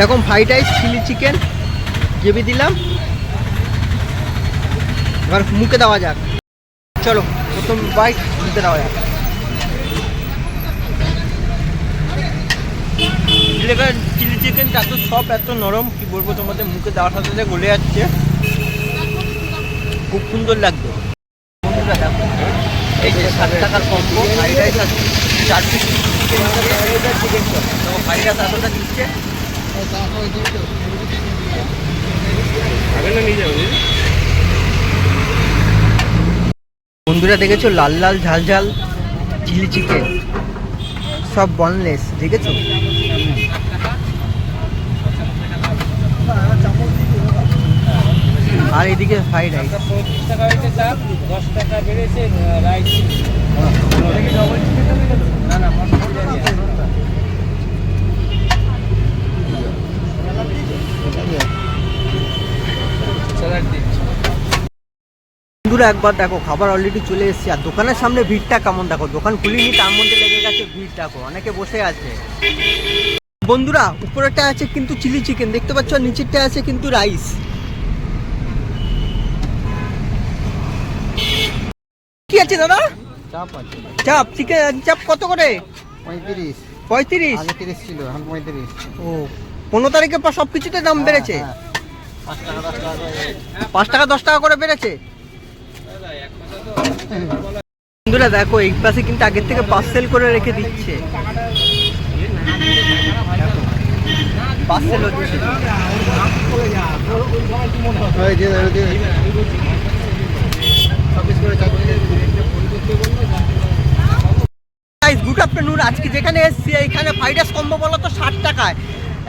এরকম fried rice chilli chicken gravy দিলাম। এবার মুখে দেওয়া যাক। চলো, প্রথম বাইট মুখে দেওয়া যাক। চিলি চিকেন এত সব এত নরম, কি বলব তোমাদের, মুখে দেওয়ার সাথে সাথে গলে যাচ্ছে। খুব সুন্দর লাগবে এই যে টাকার ফ্রাইড রাইস আছে চার পিস চিকেন ফ্রাইড রাইস এতটা দিচ্ছে। বন্ধুরা দেখেছ? লাল লাল ঝাল ঝাল চিলি চিকেন। সব বনলেস দেখেছ? আর এদিকে ফ্রাইড রাইস টাকা দশ টাকা বেড়েছে রাইস না না মটন বিরিয়ানি আছে। স্যালাড দিচ্ছি বন্ধুরা একবার দেখো খাবার অলরেডি চলে এসেছে। আর দোকানের সামনে ভিড়টা কেমন দেখো? দোকান খুলিনি তার মধ্যে লেগে গেছে ভিড় দেখো অনেকে বসে আছে। বন্ধুরা উপরেরটা আছে কিন্তু চিলি চিকেন দেখতে পাচ্ছ? নিচেরটা আছে কিন্তু রাইস কি আছে দাদা? চাপ আছে। চাপ চিকেন চাপ কত করে? পঁয়ত্রিশ। পঁয়ত্রিশ? আগে তিরিশ ছিল এখন পঁয়ত্রিশ। ও পনেরো তারিখের পর সব কিছুতে দাম বেড়েছে? হ্যাঁ, দশ টাকা করে। পাঁচ টাকা দশ টাকা করে বেড়েছে? বন্ধুরা দেখো এই পাশে কিন্তু আগের থেকে পার্সেল করে রেখে দিচ্ছে। পার্সেল হচ্ছে। গুড আফটারনুন আজকে যেখানে এসেছি এইখানে ফ্রাইড রাইস কম্বো বলো তো ষাট টাকায়।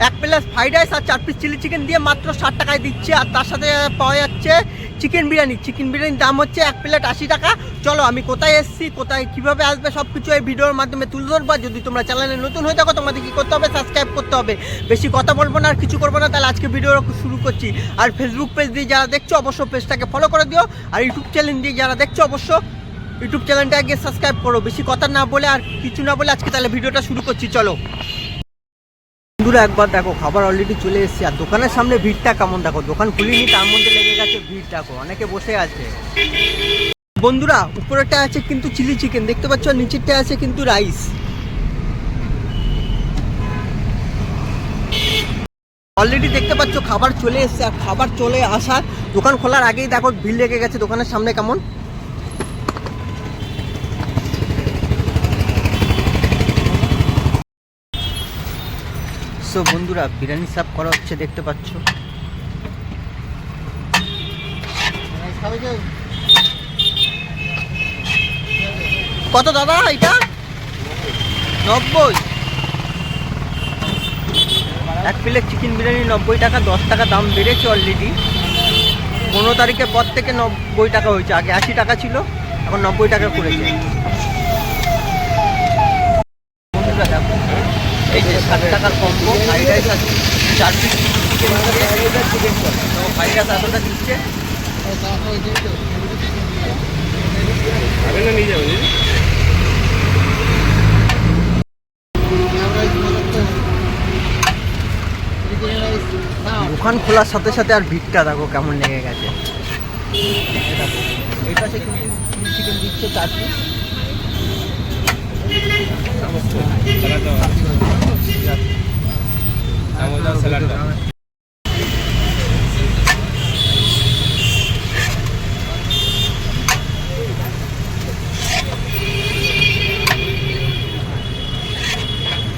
এক প্লেট ফ্রাইড রাইস আর চার পিস চিলি চিকেন দিয়ে মাত্র ষাট টাকায় দিচ্ছে। আর তার সাথে পাওয়া যাচ্ছে চিকেন বিরিয়ানি। চিকেন বিরিয়ানির দাম হচ্ছে এক প্লেট আশি টাকা। চলো, আমি কোথায় এসেছি, কোথায় কীভাবে আসবে সব কিছু এই ভিডিওর মাধ্যমে তুলে ধরবো। যদি তোমরা চ্যানেলে নতুন হয়ে থাকো, তোমাদের কী করতে হবে? সাবস্ক্রাইব করতে হবে। বেশি কথা বলব না আর কিছু করব না, তাহলে আজকে ভিডিও শুরু করছি। আর ফেসবুক পেজ দিয়ে যারা দেখছ অবশ্য পেজটাকে ফলো করে দিও। আর ইউটিউব চ্যানেল দিয়ে যারা দেখছ অবশ্য ইউটিউব চ্যানেলটা আগে সাবস্ক্রাইব করো। বেশি কথা না বলে আর কিছু না বলে আজকে তাহলে ভিডিওটা শুরু করছি। চলো। বন্ধুরা একবার দেখো, খাবার অলরেডি চলে এসেছে। আর দোকানের সামনে ভিড়টা কেমন দেখো? দোকান খুলিনি, তার মধ্যে লেগে গেছে ভিড়, দেখো, অনেকে বসে আছে। বন্ধুরা, উপরেরটা আছে কিন্তু চিলি চিকেন দেখতে পাচ্ছ? নিচেরটা আছে কিন্তু রাইস অলরেডি দেখতে পাচ্ছ, খাবার চলে এসেছে। আর খাবার চলে আসার দোকান খোলার আগেই দেখো, ভিড় লেগে গেছে দোকানের সামনে কেমন? সো বন্ধুরা, বিরিয়ানি সার্ভ করা হচ্ছে, দেখতে পাচ্ছ। কত দাদা এটা? নব্বই। এক প্লেট চিকেন বিরিয়ানি নব্বই টাকা, দশ টাকা দাম বেড়েছে অলরেডি পনেরো তারিখের পর থেকে নব্বই টাকা হয়েছে, আগে আশি টাকা ছিল, এখন নব্বই টাকা করেছে বন্ধুরা দেখো, এই যে ষাট টাকার কম্বো ফ্রাইড রাইস আছে চার পিস ফ্রাইড রাইস দিচ্ছে। দোকান খোলার সাথে সাথে আর ভিড়টা দেখো কেমন লেগে গেছে। চিকেন দিচ্ছে চার পিস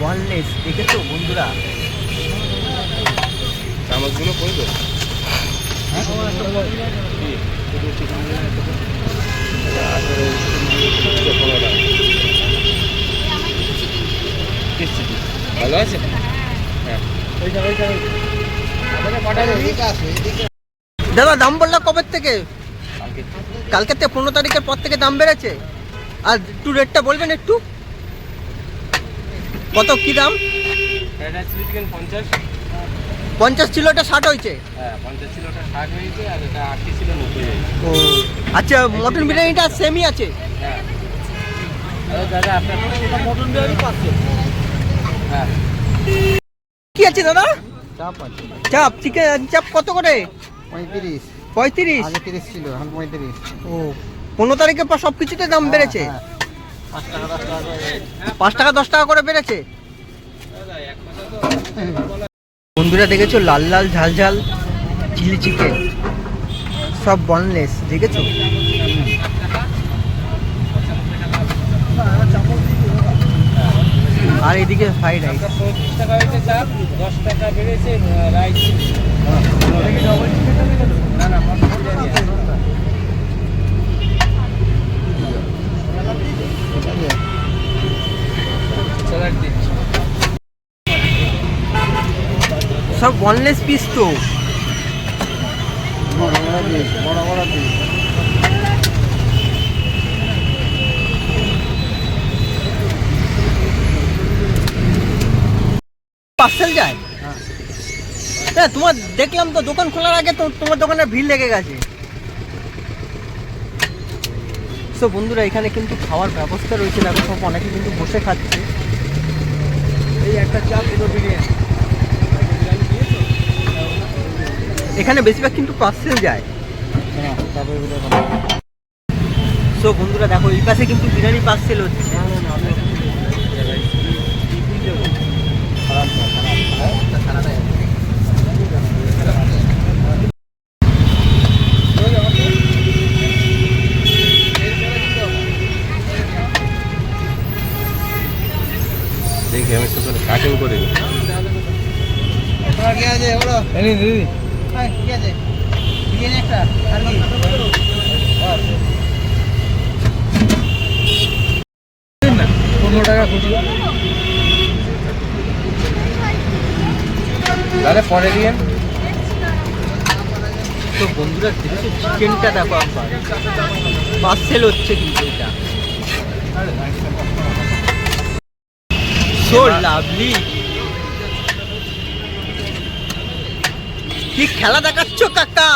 বনলেস দেখেছ বন্ধুরা। চামচগুলো করে দেবো ভালো আছে? হ্যাঁ। দাদা দাম বললা কবে থেকে? কালকে। থেকে পনেরো তারিখের পর থেকে দাম বেড়েছে? আর একটু রেটটা বলবেন একটু? কত কি দাম? পঞ্চাশ। ছিল ওটা ষাট হয়েছে। হ্যাঁ ও আচ্ছা মটন বিরিয়ানিটা সেমই আছে? হ্যাঁ। দাদা আপনার মটন বিরিয়ানি পাচ্ছে কি আছে দাদা? চাপ আছে। চাপ চিকেন চাপ কত করে? পঁয়ত্রিশ। পঁয়ত্রিশ? আগে তিরিশ ছিল এখন পঁয়ত্রিশ। ও পনেরো তারিখের পর সব কিছুতে দাম বেড়েছে? হ্যাঁ, টাকা করে পাঁচ টাকা দশ টাকা করে বেড়েছে? বন্ধুরা দেখেছ? লাল লাল ঝাল ঝাল চিলি চিকেন সব বনলেস দেখেছ? আর এদিকে ফ্রাইড রাইস পঁয়ত্রিশ টাকা হয়েছে চাপ দশ টাকা বেড়েছে রাইস না না সব বনলেস পিস তো। বড় বড় পিস বড় বড় পিস পার্সেল যায়? হ্যাঁ। হ্যাঁ তোমার দেখলাম তো দোকান খোলার আগে তো তোমার দোকানে ভিড় লেগে গেছে। তো বন্ধুরা এখানে কিন্তু খাওয়ার ব্যবস্থা রয়েছে দেখো সব অনেকে কিন্তু বসে খাচ্ছে। এই একটা চাপ দুটো বিরিয়ানি। এখানে বেশিরভাগ কিন্তু পার্সেল যায়। হ্যাঁ তারপরে সো বন্ধুরা দেখো এই পাশে কিন্তু বিরিয়ানি পার্সেল হচ্ছে খারাপ না, খারাপ না। দেখি আমি একটু করে কাটিং করে নিই। তোমার কি দিদি হ্যাঁ, কি আছে। বিরিয়ানি একটা আর কি পনেরো টাকা খুচরো তাহলে পরে দিয়ে তো বন্ধুরা দেখেছ? চিকেনটা দেখো পার্সেল হচ্ছে কিন্তু এটা। সো লাভলি কি খেলা দেখাচ্ছ কাকা?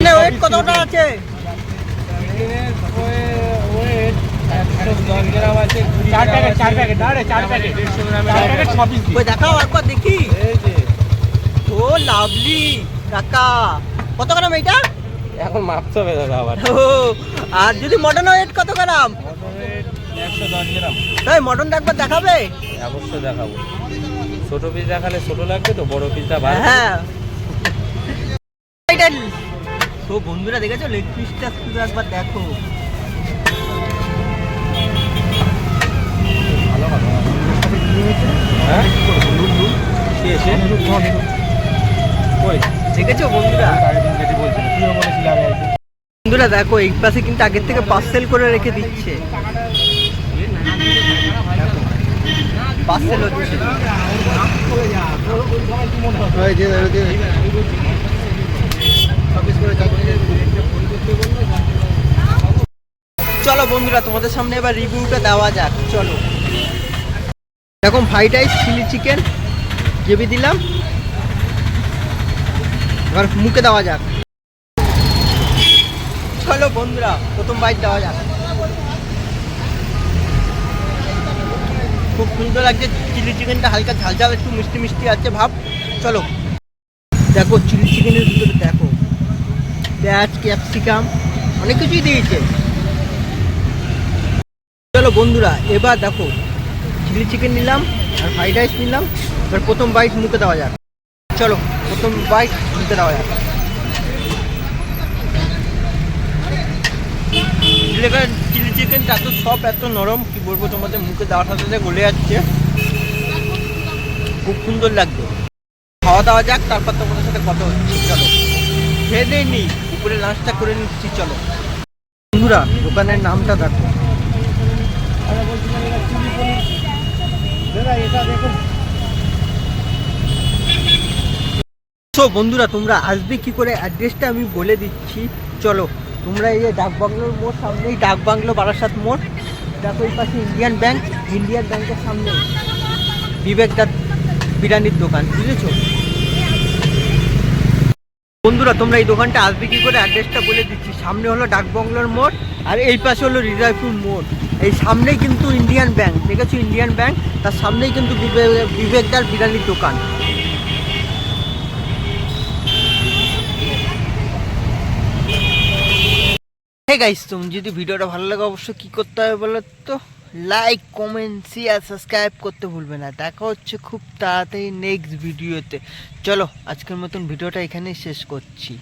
ওয়েট কতটা আছে? চিকেনের ওয়েট একশো দশ আছে চার প্যাকেট চার প্যাকেট না চার প্যাকেট দেড়শো গ্রামের প্যাকেট ছাব্বিশ দেখাও একবার দেখি। ও লাভলি কাকা। কত গ্রাম এইটা এখন মাপতে হবে দাদা আবার। ও আর যদি মটন ওয়েট কত গ্রাম? একশো দশ গ্রাম। তাই মটন একবার দেখাবে? অবশ্যই দেখাবো। ছোট পিস দেখালে ছোট লাগবে তো বড় পিসটা ভালো। হ্যাঁ। তো বন্ধুরা দেখেছ? লেগ পিসটা শুধু একবার দেখো। হ্যাঁ? কি এসে কই? দেখেছ বন্ধুরা? বন্ধুরা, দেখো, এই পাশে কিন্তু আগের থেকে পার্সেল করে রেখে দিচ্ছে। পার্সেল হচ্ছে। চলো বন্ধুরা, তোমাদের সামনে এবার রিভিউটা দেওয়া যাক, চলো। এখন fried rice chilli chicken gravy দিলাম। এবার মুখে দেওয়া যাক। চলো বন্ধুরা, প্রথম বাইট দেওয়া যাক। খুব সুন্দর লাগছে, চিলি চিকেনটা হালকা ঝাল ঝাল একটু মিষ্টি মিষ্টি আছে ভাব। চলো। দেখো, চিলি চিকেনের ভিতরে দেখো। পেঁয়াজ, ক্যাপসিকাম, অনেক কিছুই দিয়েছে। চলো বন্ধুরা, এবার দেখো, চিলি চিকেন নিলাম আর ফ্রাইড রাইস নিলাম। এবার প্রথম বাইট মুখে দেওয়া যাক। চলো। প্রথম বাইট মুখে দেওয়া যাক চিলি চিকেনটা এত সব এত নরম কি বলব তোমাদের মুখে দেওয়ার সাথে সাথে গলে যাচ্ছে। খুব সুন্দর লাগবে খাওয়া দাওয়া যাক তারপর তোমাদের সাথে কথা হচ্ছে। চলো। খেয়ে দিয়ে নি উপরে লাঞ্চটা করে নিচ্ছি চলো। বন্ধুরা দোকানের নামটা দেখো। এটা দেখো। সো বন্ধুরা, তোমরা আসবে কি করে? অ্যাড্রেসটা আমি বলে দিচ্ছি। চলো, তোমরা এই যে ডাক বাংলোর মোড়, সামনেই ডাক বাংলো বারাসাত মোড়। দেখো, এই পাশে ইন্ডিয়ান ব্যাংক ইন্ডিয়ান ব্যাংকের সামনে বিবেক দাস বিরিয়ানির দোকান, বুঝেছ? বন্ধুরা, তোমরা এই দোকানটা আসবে কি করে? অ্যাড্রেসটা বলে দিচ্ছি। সামনে হলো ডাকবাংলার মোড়, আর এই পাশে হলো হৃদয়পুর মোড়। এই সামনেই কিন্তু ইন্ডিয়ান ব্যাংক দেখেছ ইন্ডিয়ান ব্যাংক তার সামনেই কিন্তু বিবেক বিবেকদার বিরিয়ানির দোকান। হে গাইস তুমি যদি ভিডিওটা ভালো লাগে অবশ্যই কি করতে হবে বলো তো? লাইক কমেন্ট শেয়ার সাবস্ক্রাইব করতে ভুলবে না। দেখা হচ্ছে খুব তাড়াতাড়ি নেক্সট ভিডিওতে চলো, আজকের মতন ভিডিওটা এখানেই শেষ করছি।